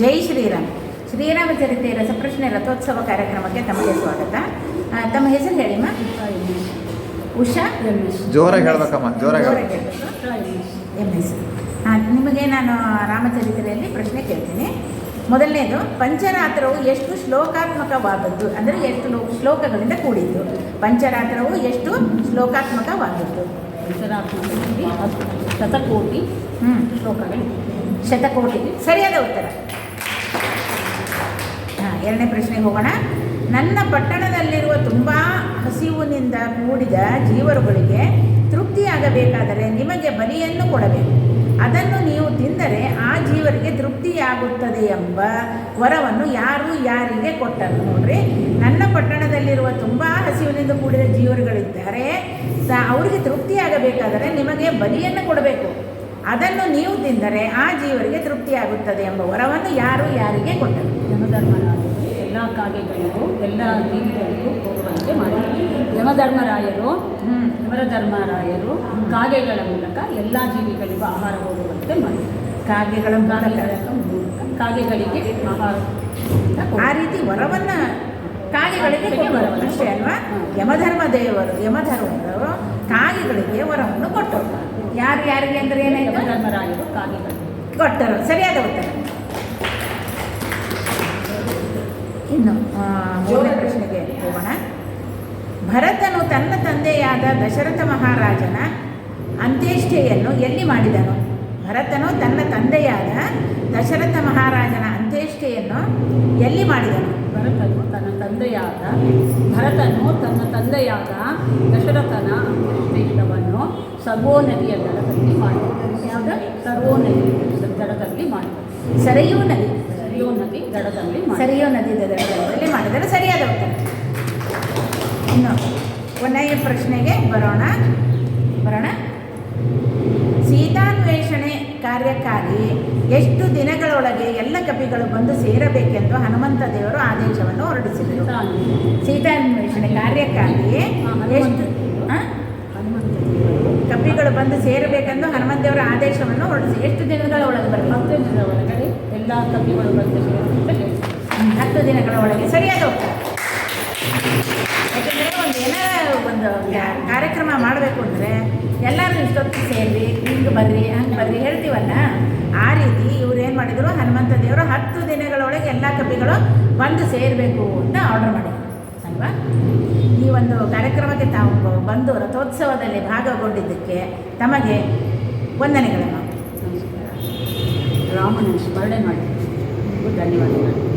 ಜೈ ಶ್ರೀರಾಮ್. ಶ್ರೀರಾಮಚರಿತೆ ರಸಪ್ರಶ್ನೆ ರಥೋತ್ಸವ ಕಾರ್ಯಕ್ರಮಕ್ಕೆ ತಮಗೆ ಸ್ವಾಗತ. ತಮ್ಮ ಹೆಸರು ಹೇಳಿಮ್ಮ ಉಷಾ? ಜೋರಾಗಿ ಹೇಳ್ಬೇಕಮ್ಮ ಜೋರಾಗಿ. M S. ಹಾಂ ನಿಮಗೆ ನಾನು ರಾಮಚರಿತ್ರೆಯಲ್ಲಿ ಪ್ರಶ್ನೆ ಕೇಳ್ತೀನಿ. ಮೊದಲನೇದು ಪಂಚರಾತ್ರವು ಎಷ್ಟು ಶ್ಲೋಕಾತ್ಮಕವಾದದ್ದು? ಅಂದರೆ ಎಷ್ಟು ಲೋ- ಶ್ಲೋಕಗಳಿಂದ ಕೂಡಿದ್ದು? ಪಂಚರಾತ್ರವು ಎಷ್ಟು ಶ್ಲೋಕಾತ್ಮಕವಾದದ್ದು? ಶತಕೋಟಿ ಹ್ಞೂ ಶ್ಲೋಕಗಳು ಶತಕೋಟಿ. ಸರಿಯಾದ ಉತ್ತರ. ಎರಡನೇ ಪ್ರಶ್ನೆಗೆ ಹೋಗೋಣ. ನನ್ನ ಪಟ್ಟಣದಲ್ಲಿರುವ ತುಂಬ ಹಸಿವಿನಿಂದ ಕೂಡಿದ ಜೀವರುಗಳಿಗೆ ತೃಪ್ತಿಯಾಗಬೇಕಾದರೆ ನಿಮಗೆ ಬಲಿಯನ್ನು ಕೊಡಬೇಕು. ಅದನ್ನು ನೀವು ತಿಂದರೆ ಆ ಜೀವರಿಗೆ ತೃಪ್ತಿಯಾಗುತ್ತದೆ ಎಂಬ ವರವನ್ನು ಯಾರು ಯಾರಿಗೆ ಕೊಟ್ಟರು ನೋಡ್ರಿ. ನನ್ನ ಪಟ್ಟಣದಲ್ಲಿರುವ ತುಂಬ ಹಸಿವಿನಿಂದ ಕೂಡಿದ ಜೀವರುಗಳಿದ್ದಾರೆ. ಸ- ಅವರಿಗೆ ತೃಪ್ತಿಯಾಗಬೇಕಾದರೆ ನಿಮಗೆ ಬಲಿಯನ್ನು ಕೊಡಬೇಕು. ಅದನ್ನು ನೀವು ತಿಂದರೆ ಆ ಜೀವರಿಗೆ ತೃಪ್ತಿಯಾಗುತ್ತದೆ ಎಂಬ ವರವನ್ನು ಯಾರು ಯಾರಿಗೆ ಕೊಟ್ಟರು? ಯಮಧರ್ಮರಾಯರು ಎಲ್ಲ ಕಾಗೆಗಳಿಗೂ ಎಲ್ಲ ಜೀವಿಗಳಿಗೂ ಹೋಗುವಂತೆ ಮಾಡಿ ಯಮಧರ್ಮರಾಯರು ಹ್ಞೂ ಯಮಧರ್ಮರಾಯರು ಕಾಗೆಗಳ ಮೂಲಕ ಎಲ್ಲ ಜೀವಿಗಳಿಗೂ ಆಹಾರ ಹೋಗುವಂತೆ ಮಾಡಿ ಕಾಗೆಗಳ ಮೂಲಕ? ಕಾಗೆಗಳ ಕಾಗೆಗಳಿಗೆ ಆಹಾರ ಆ ರೀತಿ ವರವನ್ನು ಕಾಗೆಗಳಿಗೆ ಅಷ್ಟೇ ಅಲ್ವಾ? ಯಮಧರ್ಮ ದೇವರು ಯಮಧರ್ಮದವರು ಕಾಗೆಗಳಿಗೆ ವರವನ್ನು ಕೊಟ್ಟರು. ಯಾರು ಯಾರಿಗೆ ಅಂದ್ರೆ ಏನಾಯ್ತು? ಕಾಗೆಗಳು ಕೊಟ್ಟರು. ಸರಿಯಾದ ಉತ್ತರ. ಇನ್ನು ಮೂರನೇ ಪ್ರಶ್ನೆಗೆ ಹೋಗೋಣ. ಭರತನು ತನ್ನ ತಂದೆಯಾದ ದಶರಥ ಮಹಾರಾಜನ ಅಂತ್ಯೇಷ್ಠೆಯನ್ನು ಎಲ್ಲಿ ಮಾಡಿದನು? ಭರತನು ತನ್ನ ತಂದೆಯಾದ ದಶರಥ ಮಹಾರಾಜನ ಅಂತ್ಯೇಷ್ಠೆಯನ್ನು ಎಲ್ಲಿ ಮಾಡಿದನು? ಭರತನು ತನ್ನ ತಂದೆಯಾದ ಭರತನು ತನ್ನ ತಂದೆಯಾದ ದಶರಥನ ಸರ್ವೋ ನದಿಯ ದಡದಲ್ಲಿ ಮಾಡಿ. ಯಾವುದು? ಸರ್ವೋ ನದಿ ದಡದಲ್ಲಿ ಮಾಡಿ. ಸರಿಯೋ ನದಿ? ಸರಿಯೋ ನದಿ ದಡದಲ್ಲಿ ಸರಿಯೋ ನದಿ ದಡದಲ್ಲಿ ಮಾಡಿದರೆ ಸರಿಯಾದ ಉತ್ತರ. ಇನ್ನು ಕೊನೆಯ ಪ್ರಶ್ನೆಗೆ ಬರೋಣ. ಬರೋಣ. ಸೀತಾನ್ವೇಷಣೆ ಕಾರ್ಯಕ್ಕಾಗಿ ಎಷ್ಟು ದಿನಗಳೊಳಗೆ ಎಲ್ಲ ಕಪಿಗಳು ಬಂದು ಸೇರಬೇಕೆಂದು ಹನುಮಂತ ದೇವರು ಆದೇಶವನ್ನು ಹೊರಡಿಸಿದರು. ತಾನು ಸೀತಾನ್ವೇಷಣೆ ಕಾರ್ಯಕ್ಕಾಗಿ ಎಷ್ಟು ಕಪಿಗಳು ಬಂದು ಸೇರಬೇಕೆಂದು ಹನುಮಂತ ದೇವರ ಆದೇಶವನ್ನು ಹೊರಡಿಸಿ. ಎಷ್ಟು ದಿನಗಳ ಒಳಗೆ ಬರಲಿ ಹತ್ತು ದಿನದ ಒಳಗಡೆ ಎಲ್ಲ ಕಪಿಗಳು ಬಂದು ಹತ್ತು ದಿನಗಳ ಒಳಗೆ. ಸರಿಯಾದ ಉತ್ತರ ಯಾಕಂದರೆ ಒಂದು ಏನೋ ಒಂದು ಕಾರ್ಯಕ್ರಮ ಮಾಡಬೇಕು ಅಂದರೆ ಎಲ್ಲರೂ ಇಷ್ಟೊತ್ತು ಸೇರಿ ಹಿಂಗೆ ಬರ್ರಿ ಹಂಗೆ ಬರ್ರಿ ಹೇಳ್ತೀವಲ್ಲ? ಆ ರೀತಿ ಇವ್ರು ಏನು ಮಾಡಿದರು? ಹನುಮಂತ ದೇವರು ಹತ್ತು ದಿನಗಳೊಳಗೆ ಎಲ್ಲ ಕಪಿಗಳು ಬಂದು ಸೇರಬೇಕು ಅಂತ ಆರ್ಡರ್ ಮಾಡಿದ್ರು. ಅಲ್ವಾ? ಒಂದು ಕಾರ್ಯಕ್ರಮಕ್ಕೆ ತಾವು ಬಂದು ರಥೋತ್ಸವದಲ್ಲಿ ಭಾಗಗೊಂಡಿದ್ದಕ್ಕೆ ತಮಗೆ ವಂದನೆಗಳನ್ನು ನಮಸ್ಕಾರ. ರಾಮನ ಸ್ಮರಣೆ ಮಾಡಿ ಧನ್ಯವಾದಗಳು.